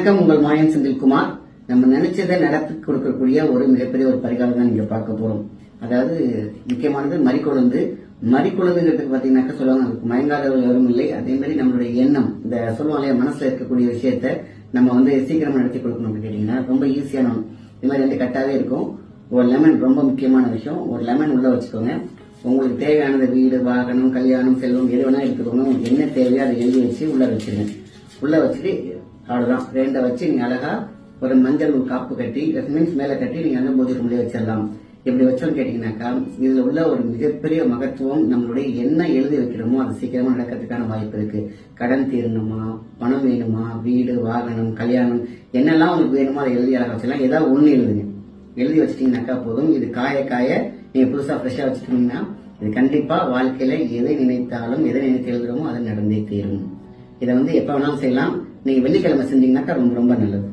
வணக்கம் உங்கள் மாயன் செந்தில்குமார். நம்ம நினைச்சதை நடத்தி கொடுக்கக்கூடிய ஒரு மிகப்பெரிய ஒரு பரிகாரம் தான் நீங்க பார்க்க போறோம். அதாவது முக்கியமானது மறிக்குழந்து. மறிக்குழந்துங்கிறதுக்கு பாத்தீங்கன்னாக்க சொல்லுவாங்க அதுக்கு மயங்காதவர்கள் யாரும் இல்லை. அதே மாதிரி நம்மளுடைய எண்ணம் இந்த சொல்லுவாங்க மனசுல இருக்கக்கூடிய விஷயத்த நம்ம வந்து சீக்கிரமா நடத்தி கொடுக்கணும் அப்படின்னு கேட்டீங்கன்னா ரொம்ப ஈஸியான இது மாதிரி வந்து கட்டாவே இருக்கும். ஒரு லெமன் ரொம்ப முக்கியமான விஷயம். ஒரு லெமன் உள்ள வச்சுக்கோங்க. உங்களுக்கு தேவையானது வீடு வாகனம் கல்யாணம் செல்வம் எது வேணா எடுத்துக்கோங்க. உங்களுக்கு என்ன தேவையோ அதை எழுதி வச்சு உள்ள வச்சிருங்க. உள்ள வச்சுட்டு அவ்வளவுதான். ரெண்டை வச்சு நீங்க அழகா ஒரு மஞ்சள் ஒரு காப்பு கட்டி மீன்ஸ் மேல கட்டி நீங்க அந்த பூஜை ரூம்லயே வச்சிடலாம். இப்படி வச்சோம்னு கேட்டீங்கன்னாக்கா இதுல உள்ள ஒரு மிகப்பெரிய மகத்துவம் நம்மளுடைய என்ன எழுதி வைக்கிறோமோ அது சீக்கிரமா நடக்கிறதுக்கான வாய்ப்பு இருக்கு. கடன் தீரணுமா பணம் வேணுமா வீடு வாகனம் கல்யாணம் என்னெல்லாம் உங்களுக்கு வேணுமோ அதை எழுதி அழகா வச்சிடலாம். ஏதாவது ஒண்ணு எழுதுங்க. எழுதி வச்சிட்டிங்கனாக்கா போதும். இது காய காய நீங்க புதுசா ஃப்ரெஷ்ஷா வச்சுட்டீங்கன்னா இது கண்டிப்பா வாழ்க்கையில எதை நினைத்தாலும் எதை நினைத்து எழுதுறோமோ அது நடந்தே தீரும். இதை வந்து எப்போ வேணாலும் செய்யலாம். நீங்கள் வெள்ளிக்கிழமை செஞ்சீங்கன்னாக்கா ரொம்ப ரொம்ப நல்லது.